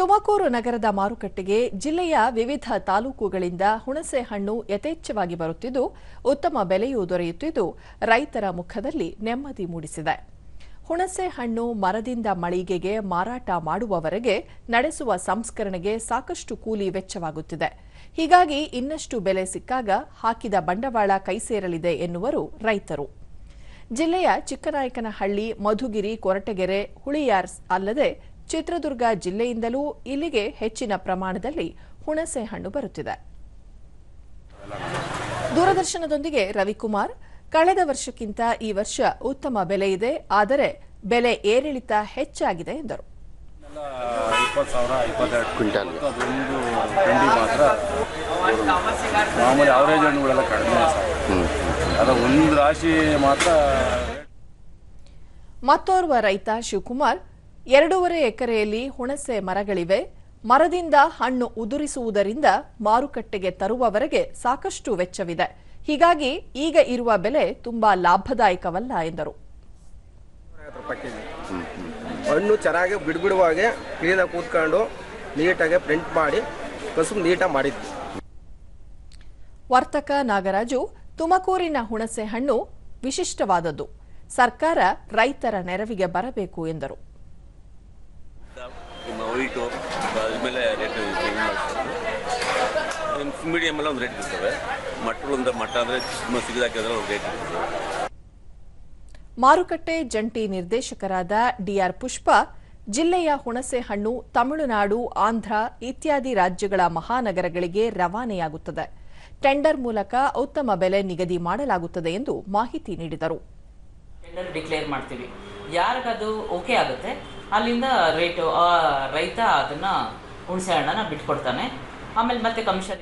ತುಮಕೂರು ನಗರದ ಮಾರುಕಟ್ಟೆಗೆ ಜಿಲ್ಲೆಯ ವಿವಿಧ ತಾಲೂಕುಗಳಿಂದ ಹುಣಸೆ ಹಣ್ಣು ಯಥೇಚ್ಛವಾಗಿ ಬರುತ್ತಿದ್ದು, ಉತ್ತಮ ಬೆಲೆಯೂ ದೊರೆಯುತ್ತಿದ್ದು, ರೈತರ ಮುಖದಲ್ಲಿ ನೆಮ್ಮದಿ ಮೂಡಿಸಿದೆ. ಹುಣಸೆ ಹಣ್ಣು ಮರದಿಂದ ಮಳಿಗೆಗೆ ಮಾರಾಟ ಮಾಡುವವರೆಗೆ ನಡೆಸುವ ಸಂಸ್ಕರಣೆಗೆ ಸಾಕಷ್ಟು ಕೂಲಿ ವೆಚ್ಚವಾಗುತ್ತಿದೆ. ಹೀಗಾಗಿ ಇನ್ನಷ್ಟು ಬೆಲೆ ಸಿಕ್ಕಾಗ ಹಾಕಿದ ಬಂಡವಾಳ ಕೈಸೇರಲಿದೆ ಎನ್ನುವರು ರೈತರು. ಜಿಲ್ಲೆಯ ಚಿಕ್ಕನಾಯಕನಹಳ್ಳಿ, ಮಧುಗಿರಿ, ಕೊರಟಗೆರೆ, ಹುಳಿಯಾರ್ಸ್ ಅಲ್ಲದೆ ಚಿತ್ರದುರ್ಗ ಜಿಲ್ಲೆಯಿಂದಲೂ ಇಲ್ಲಿಗೆ ಹೆಚ್ಚಿನ ಪ್ರಮಾಣದಲ್ಲಿ ಹುಣಸೆ ಹಣ್ಣು ಬರುತ್ತಿದೆ. ದೂರದರ್ಶನದೊಂದಿಗೆ ರವಿಕುಮಾರ್ ಕಳೆದ ವರ್ಷಕ್ಕಿಂತ ಈ ವರ್ಷ ಉತ್ತಮ ಬೆಲೆ ಇದೆ ಆದರೆ ಬೆಲೆ ಏರಿಳಿತ ಹೆಚ್ಚಾಗಿದೆ ಎಂದರು. ಇಪ್ಪತ್ತು ಸಾವಿರ ಇಪ್ಪತ್ತೆರಡು ಕ್ವಿಂಟಾಲ್ ಅದೊಂದು ಗಂಡಿ ಮಾತ್ರ ಮಾಮೂಲಿ ಅವರೇಜ್ ಹಣ್ಣುಗಳೆಲ್ಲ ಕಡಿಮೆ ಸರ್ ಅದು ಒಂದು ರಾಶಿ ಮಾತ್ರ ಮತ್ತೋರ್ವ ರೈತ ಶಿವಕುಮಾರ್ ಎರಡೂವರೆ ಎಕರೆಯಲ್ಲಿ ಹುಣಸೆ ಮರಗಳಿವೆ. ಮರದಿಂದ ಹಣ್ಣು ಉದುರಿಸುವುದರಿಂದ ಮಾರುಕಟ್ಟೆಗೆ ತರುವವರೆಗೆ ಸಾಕಷ್ಟು ವೆಚ್ಚವಿದೆ. ಹೀಗಾಗಿ ಈಗ ಇರುವ ಬೆಲೆ ತುಂಬಾ ಲಾಭದಾಯಕವಲ್ಲ ಎಂದರು. ಹಣ್ಣು ಚೆನ್ನಾಗಿ ಬಿಡ್ಬಿಡುವಾಗೆ ಕ್ಲೀನಾಗಿ ಕೂತ್ಕೊಂಡು ನೀಟಾಗಿ ಪ್ರಿಂಟ್ ಮಾಡಿ ಕಸುಬು ನೀಟಾಗಿ ಮಾಡಿದ್ವಿ. ವರ್ತಕ ನಾಗರಾಜು ತುಮಕೂರಿನ ಹುಣಸೆ ಹಣ್ಣು ವಿಶಿಷ್ಟವಾದದ್ದು. ಸರ್ಕಾರ ರೈತರ ನೆರವಿಗೆ ಬರಬೇಕು ಎಂದರು. ನಿಮ್ಮ ಅದಮೇಲೆ ಅದ್ಮೇಲೆ ರೇಟ್ ಚೇಂಜ್ ಮಾಡ್ತಾರೆ. ಮೀಡಿಯಮ್ ಎಲ್ಲ ಒಂದು ರೇಟ್ ಇರ್ತವೆ. ಮಟ್ಟಗಳು ಅಂದ್ರೆ ಮಟ್ಟ ಅಂದರೆ ಸಿಗದಾಕಿದ್ರೆ ಒಂದು ರೇಟ್ ಇರ್ತದೆ. ಮಾರುಕಟ್ಟೆ ಜಂಟಿ ನಿರ್ದೇಶಕರಾದ ಡಿಆರ್ ಪುಷ್ಪ ಜಿಲ್ಲೆಯ ಹುಣಸೆ ಹಣ್ಣು ತಮಿಳುನಾಡು ಆಂಧ್ರ ಇತ್ಯಾದಿ ರಾಜ್ಯಗಳ ಮಹಾನಗರಗಳಿಗೆ ರವಾನೆಯಾಗುತ್ತದೆ. ಟೆಂಡರ್ ಮೂಲಕ ಉತ್ತಮ ಬೆಲೆ ನಿಗದಿ ಮಾಡಲಾಗುತ್ತದೆ ಎಂದು ಮಾಹಿತಿ ನೀಡಿದರು. ಟೆಂಡರ್ ಡಿಕ್ಲೇರ್ ಮಾಡ್ತೀವಿ. ಯಾರಿಗದು ಓಕೆ ಆಗುತ್ತೆ ಅಲ್ಲಿಂದ ರೇಟು ರೈತ ಅದನ್ನು ಹುಣಸೆ ಹಣ್ಣನ್ನು ಬಿಟ್ಕೊಡ್ತಾನೆ. ಆಮೇಲೆ ಮತ್ತೆ ಕಮಿಷನ್